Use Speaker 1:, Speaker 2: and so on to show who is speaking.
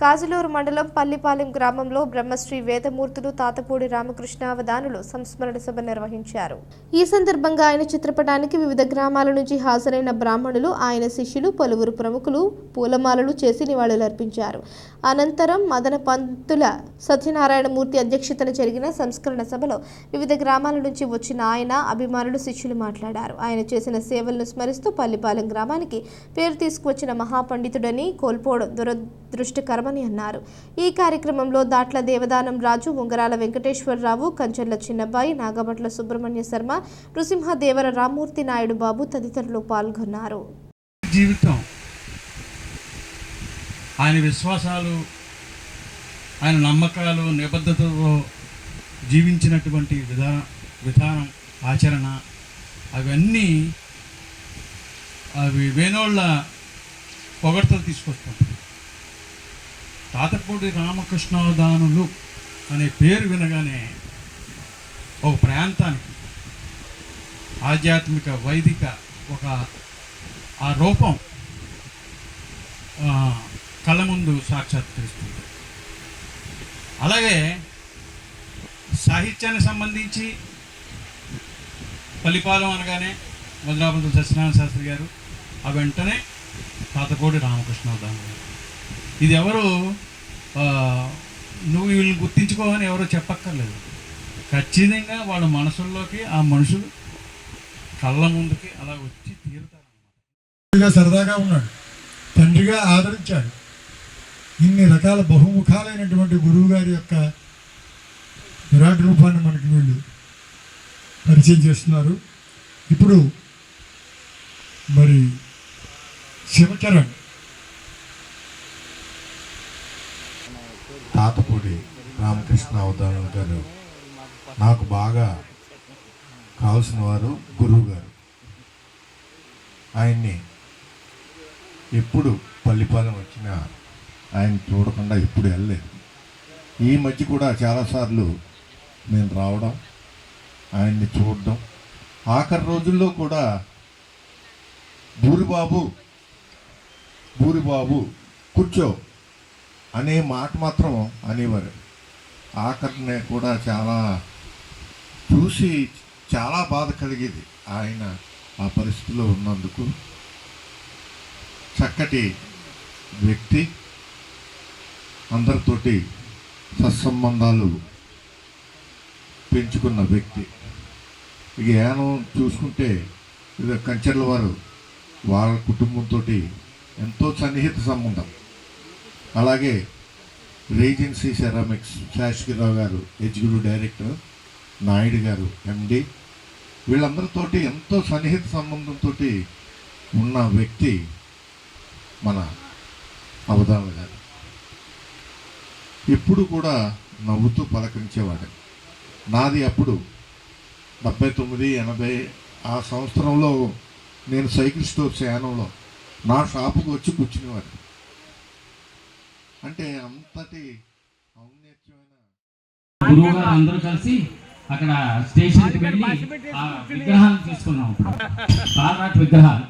Speaker 1: కాజులూరు మండలం పల్లిపాలెం గ్రామంలో బ్రహ్మశ్రీ వేదమూర్తులు తాతపూడి రామకృష్ణ అవధానులు సంస్మరణ సభ నిర్వహించారు. ఈ సందర్భంగా ఆయన చిత్రపటానికి వివిధ గ్రామాల నుంచి హాజరైన బ్రాహ్మణులు ఆయన శిష్యులు పలువురు ప్రముఖులు పూలమాలలు చేసి నివాళులర్పించారు. అనంతరం మదన పంతుల సత్యనారాయణమూర్తి అధ్యక్షతన జరిగిన సంస్కరణ సభలో వివిధ గ్రామాల నుంచి వచ్చిన ఆయన అభిమానులు శిష్యులు మాట్లాడారు. ఆయన చేసిన సేవలను స్మరిస్తూ పల్లిపాలెం గ్రామానికి పేరు తీసుకువచ్చిన మహాపండితుడని కోల్పోవడం చేస్తామని అన్నారు. ఈ కార్యక్రమంలో దాట్ల దేవదానం రాజు ఉంగరాల వెంకటేశ్వరరావు కంచెర్ల చిన్నబాయి నాగభట్ల సుబ్రహ్మణ్య శర్మ నృసింహదేవర రామూర్తి నాయుడు బాబు తదితరులు పాల్గొన్నారు.
Speaker 2: జీవితం. ఆయన విశ్వాసాలు ఆయన నమ్మకాలు నిబద్ధతతో జీవించినటువంటి విధా విధానం ఆచరణ అవన్నీ అవి వేణోళ్ళ పొగడ్తలు తీసుకొస్తాం తాతపూడి రామకృష్ణావధానులు అనే పేరు వినగానే ఒక ప్రాంతానికి ఆధ్యాత్మిక వైదిక ఒక ఆ రూపం ఆ, కళ్ళ ముందు సాక్షాత్కరిస్తుంది అలాగే సాహిత్యానికి సంబంధించి పల్లిపాలెం అనగానే మధురాపంతుల సత్యనారాయణ శాస్త్రి గారు ఆ వెంటనే తాతకోడి రామకృష్ణవధానం గారు ఇది ఎవరు నువ్వు వీళ్ళని గుర్తించుకోవని ఎవరో చెప్పక్కర్లేదు. ఖచ్చితంగా వాళ్ళ మనసుల్లోకి ఆ మనుషులు కళ్ళ ముందుకి అలా వచ్చి తీరుతారు
Speaker 3: తండ్రిగా సరదాగా ఉన్నాడు. తండ్రిగా ఆదరించాడు. ఇన్ని రకాల బహుముఖాలైనటువంటి గురువు గారి యొక్క విరాట్ రూపాన్ని మనకి వీళ్ళు పరిచయం చేస్తున్నారు. ఇప్పుడు మరి శివచరణ్
Speaker 4: తాతపూడి రామకృష్ణ అవధానం గారు. నాకు బాగా కావలసిన వారు గురువు గారు. ఆయన్ని ఎప్పుడు పల్లిపాలెం వచ్చినా ఆయన చూడకుండా ఎప్పుడు వెళ్ళలేదు. ఈ మధ్య కూడా చాలాసార్లు నేను రావడం ఆయన్ని చూడడం. ఆఖరి రోజుల్లో కూడా బూరిబాబు బూరిబాబు కూర్చో. అనే మాట మాత్రం అనేవారు. ఆఖరిని కూడా చాలా చూసి చాలా బాధ కలిగేది ఆయన ఆ పరిస్థితిలో ఉన్నందుకు. చక్కటి వ్యక్తి అందరితోటి సత్సంబంధాలు పెంచుకున్న వ్యక్తి. ఇక యానం చూసుకుంటే ఇక కంచెర్ల వారు వాళ్ళ కుటుంబంతో ఎంతో సన్నిహిత సంబంధం. అలాగే రీజెన్సీ సెరామిక్స్ శాశ్వతరావు గారు ఎగ్జిక్యూటివ్ డైరెక్టర్ నాయుడు గారు ఎండి. వీళ్ళందరితోటి ఎంతో సన్నిహిత సంబంధంతో ఉన్న వ్యక్తి మన అవధాన గారు. ఎప్పుడు కూడా నవ్వుతూ పలకరించేవాడు. నాది అప్పుడు డెబ్బై తొమ్మిది ఎనభై ఆ సంవత్సరంలో నేను సైకిల్ స్టోర్ యానంలో నా షాపుకు వచ్చి కూర్చునేవాడు అంటే అంతటి ఔన్నత్యమైన
Speaker 5: గురువు గారు అందరూ కలిసి అక్కడ స్టేషన్కి వెళ్ళి ఆ విగ్రహాలు తీసుకున్నాం అప్పుడు కాల్రాట్ విగ్రహాలు.